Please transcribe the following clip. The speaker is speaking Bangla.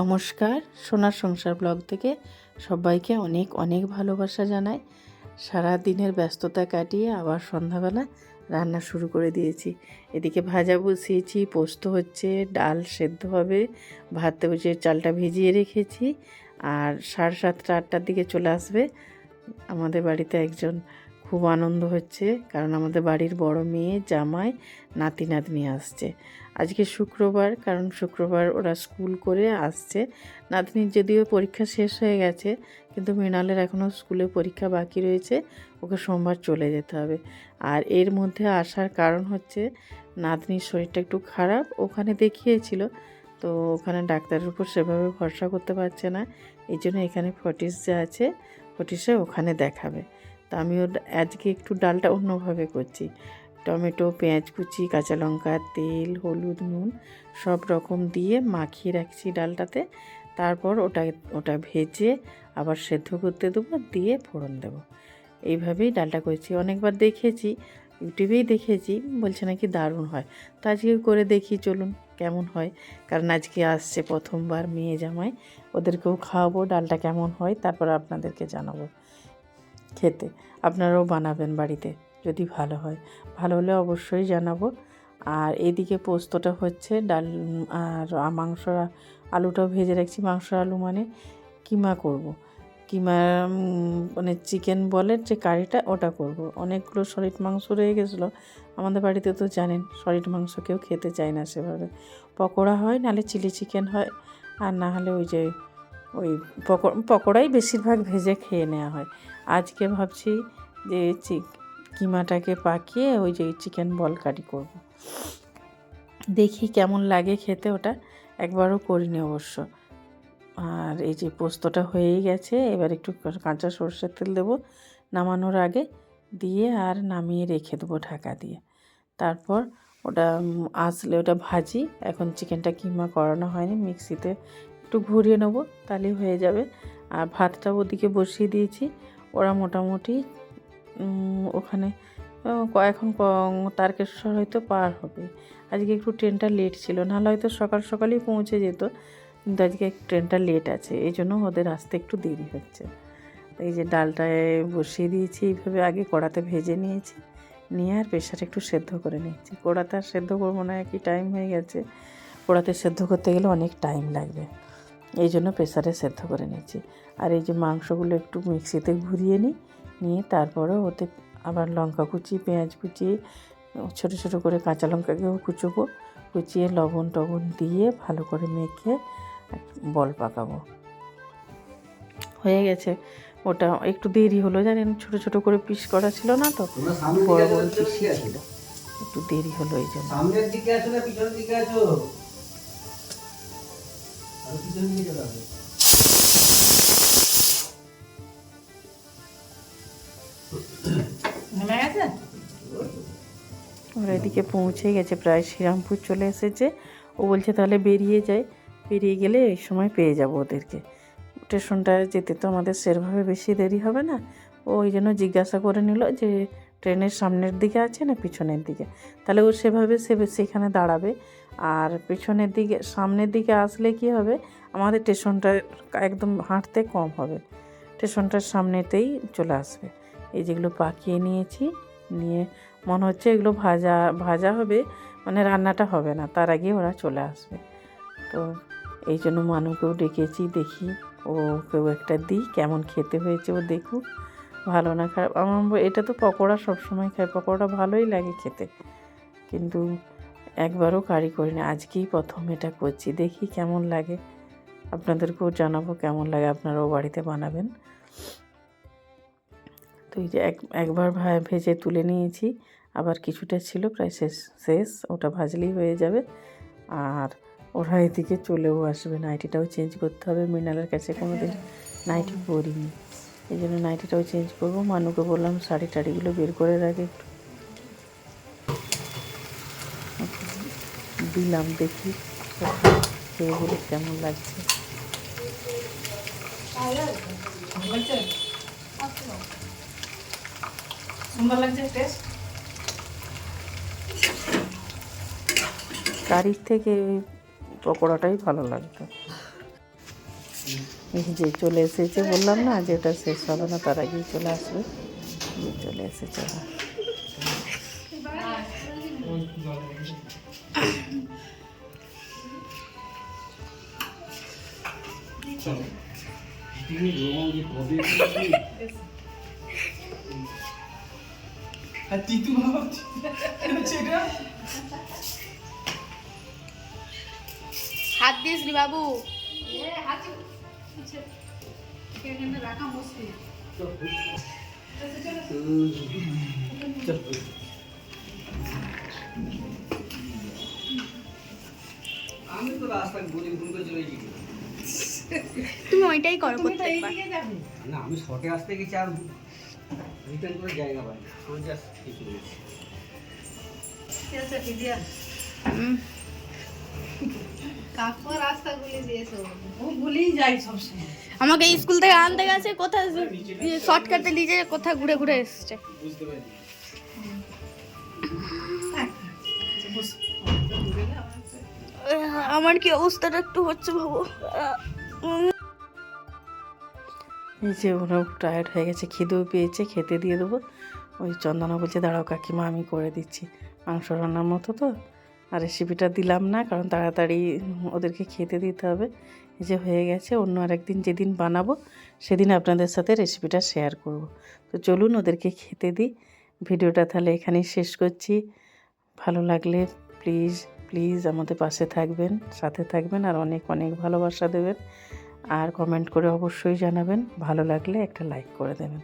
নমস্কার, সোনার সংসার ব্লগ থেকে সবাইকে অনেক অনেক ভালোবাসা জানাই। সারা দিনের ব্যস্ততা কাটিয়ে আবার সন্ধ্যাবেলা রান্না শুরু করে দিয়েছি। এদিকে ভাজা বসিয়েছি, পোস্ত হচ্ছে, ডাল সেদ্ধ হবে, ভাত বসিয়ে চালটা ভিজিয়ে রেখেছি, আর সাড়ে সাতটা, আটটার দিকে চলে আসবে আমাদের বাড়িতে একজন খুব আনন্দ হচ্ছে, কারণ আমাদের বাড়ির বড় মেয়ে, জামাই, নাতি, নাতনি আসছে। আজকে শুক্রবার, কারণ শুক্রবার ওরা স্কুল করে আসছে। নাতনির যদিও পরীক্ষা শেষ হয়ে গেছে, কিন্তু মৃণালের এখনও স্কুলে পরীক্ষা বাকি রয়েছে, ওকে সোমবার চলে যেতে হবে। আর এর মধ্যে আসার কারণ হচ্ছে, নাতনির শরীরটা একটু খারাপ, ওখানে দেখিয়েছিল। তো ওখানে ডাক্তারের উপর সেভাবে ভরসা করতে পারছে না, এই জন্য এখানে ফটিস যে আছে ফটিসে ওখানে দেখাবে। তো আমিও আজকে একটু ডালটা অন্যভাবে করছি। টমেটো, পেঁয়াজ কুচি, কাঁচা লঙ্কা, তেল, হলুদ, নুন সব রকম দিয়ে মাখিয়ে রাখছি ডালটাতে। তারপর ওটা ওটা ভেজে আবার সেদ্ধ করতে দেবো, দিয়ে ফোড়ন দেবো। এইভাবেই ডালটা করেছি। অনেকবার দেখেছি, ইউটিউবেই দেখেছি, বলছে নাকি দারুণ হয়। তো আজকে করে দেখি, চলুন কেমন হয়। কারণ আজকে আসছে প্রথমবার মেয়ে জামাই, ওদেরকেও খাওয়াবো, ডালটা কেমন হয়, তারপর আপনাদেরকে জানাব। খেতে। আপনারাও বানাবেন বাড়িতে, যদি ভালো হয়। ভালো হলে অবশ্যই জানাব। আর এদিকে পোস্তটা হচ্ছে ডাল আর মাংস আলুটাও ভেজে রাখছি। মাংস, আলু মানে কিমা করব। কিমা মানে চিকেন বলের যে কারিটা ওটা করব। অনেকগুলো সলিড মাংস রয়ে গেছিল। আমাদের বাড়িতে তো জানেন, সলিড মাংস কেউ খেতে চায় না সেভাবে। পকোড়া হয়, নাহলে চিলি চিকেন হয়, আর না হলে ওই যে ওই পকো- পকোড়াই বেশিরভাগ ভেজে খেয়ে নেওয়া হয়। আজকে ভাবছি যে কিমাটাকে পাকিয়ে ওই যে চিকেন বল কারি করব। দেখি কেমন লাগে খেতে ওটা, একবারও করিনি অবশ্য। আর এই যে পোস্তটা হয়েই গেছে, এবার একটু কাঁচা সর্ষের তেল দেবো নামানোর আগে, দিয়ে আর নামিয়ে রেখে দেবো ঢাকা দিয়ে। তারপর ওটা আসলে ওটা ভাজি, এখন চিকেনটা কিমা করানো হয়নি, মিক্সিতে একটু ঘুরিয়ে নেব তাহলেই হয়ে যাবে। আর ভাতটা ওদিকে বসিয়ে দিয়েছি, ওরা মোটামুটি ওখানে এখন তারকেশ্বর হয়তো পার হবে। আজকে একটু ট্রেনটা লেট ছিল, নাহলে হয়তো সকাল সকালেই পৌঁছে যেত, কিন্তু আজকে ট্রেনটা লেট আছে, এই জন্য ওদের আসতে একটু দেরি হচ্ছে। এই যে ডালটায় বসিয়ে দিয়েছি, এইভাবে আগে কড়াতে ভেজে নিয়েছি, নিয়ে আর প্রেশারে একটু সেদ্ধ করে নিয়েছি কড়াতে আর সেদ্ধ করব না, একই টাইম হয়ে গেছে। কড়াতে সেদ্ধ করতে গেলে অনেক টাইম লাগবে। এই জন্য প্রেসারে সেদ্ধ করে নিয়েছি। আর এই যে মাংসগুলো একটু মিক্সিতে ঘুরিয়ে নিই নিয়ে তারপরে ওতে আবার লঙ্কা কুচি পেঁয়াজ কুচি ছোটো ছোটো করে কাঁচা লঙ্কাকেও কুচোবো কুচিয়ে লবণ টবণ দিয়ে ভালো করে মেখে বল পাকাবো। হয়ে গেছে। ওটা একটু দেরি হলো জানেন ছোটো ছোটো করে পিস করা ছিল না তো বড় বড় পিস ছিল। একটু দেরি হলো এই জন্য। সামনের দিকে আছো না পিছনের দিকে আছো ওরা এদিকে পৌঁছে গেছে, প্রায় শ্রীরামপুর চলে এসেছে। ও বলছে তাহলে বেরিয়ে যায় বেরিয়ে গেলে এই সময় পেয়ে যাব ওদেরকে। স্টেশনটা যেতে তো আমাদের সেরভাবে বেশি দেরি হবে না। ওই জন্য জিজ্ঞাসা করে নিল যে ট্রেনের সামনের দিকে আছে না পিছনের দিকে? তাহলে ও সেভাবে সে সেখানে দাঁড়াবে। আর পিছনের দিকে, সামনের দিকে আসলে কি হবে? আমাদের স্টেশনটা একদম হাঁটতে কম হবে। স্টেশনটার সামনেতেই চলে আসবে। এই যেগুলো পাকিয়ে নিয়েছি, নিয়ে মনে হচ্ছে এগুলো ভাজা ভাজা হবে মানে রান্নাটা হবে না, তার আগে ওরা চলে আসবে। তো এই জন্য মানুকেও ডেকেছি, দেখি ও কেউ একটা দিই, কেমন খেতে হয়েছে ও দেখুক। ভালো না খারাপ, আমার এটা তো পকোড়া সবসময় খাই পকোড়া ভালোই লাগে খেতে। কিন্তু একবারও কারি করিনি, আজকেই প্রথম এটা করছি। দেখি কেমন লাগে। আপনাদেরকেও জানাব কেমন লাগে, আপনারাও বাড়িতে বানাবেন। তো এই যে এক, একবার ভেজে তুলে নিয়েছি। আবার কিছুটা ছিল, প্রায় শেষ শেষ, ওটা ভাজলেই হয়ে যাবে। আর ওরা এদিকে চলেও আসবে। নাইটিটাও চেঞ্জ করতে হবে। মৃণালের কাছে কোনো দিন নাইটি পরিনি। এই জন্য নাইটিটাও চেঞ্জ করব। মানুকে বললাম শাড়ি টাড়িগুলো বের করে রাখে একটু। দিলাম দেখি বলে কেমন লাগছে। কারির থেকে পকোড়াটাই ভালো লাগতো। যে চলে এসেছে বললাম না যে ওটা শেষ হবে না তার আগেই চলে আসবে। চলে এসেছে। ওরা। তিনি রং যে কবে আর তিতু বাবা সেটা হাত দিস নি বাবু। এখানে রাখা মুশকিল। আমি তো রাস্তায় বলি ঘুম করে চলে গেছি। তুমি ওইটাই করো তুমি তো প্রত্যেকবার। এইদিকে যাবে। না আমি শর্টে আসতে গেছি আর রিটার্ন করে জায়গা পাই আমি জাস্ট কিছু বলেছি। ঠিক আছে দিদিয়া হুম, কাকু রাস্তা গুলি দিয়েছ ও। ভুলেই যাই সবসময়। আমাকে স্কুল থেকে আনতে গেছে কোথায় শর্টকাটে নিজে কোথায় ঘুরে ঘুরে এসছে। বুঝতে পারি আহ, আমার কি অবস্থাটা একটু হচ্ছে ভাবো। এই যে ওরা টায়ার্ড হয়ে গেছে, খিদেও পেয়েছে, খেতে দিয়ে দেবো। ওই চন্দনা বলছে, দাঁড়াও কাকিমা, আমি করে দিচ্ছি। মাংস রান্নার মতো তো, আর রেসিপিটা দিলাম না, কারণ তাড়াতাড়ি ওদেরকে খেতে দিতে হবে। এই যে হয়ে গেছে, অন্য আরেকদিন যেদিন বানাবো, সেদিন আপনাদের সাথে রেসিপিটা শেয়ার করব। তো চলুন ওদেরকে খেতে দিই। ভিডিওটা তাহলে এখানেই শেষ করছি। ভালো লাগলে প্লিজ প্লিজ আমাদের পাশে থাকবেন, সাথে থাকবেন আর অনেক অনেক ভালোবাসা দেবেন। আর কমেন্ট করে অবশ্যই জানাবেন। ভালো লাগলে একটা লাইক করে দেবেন।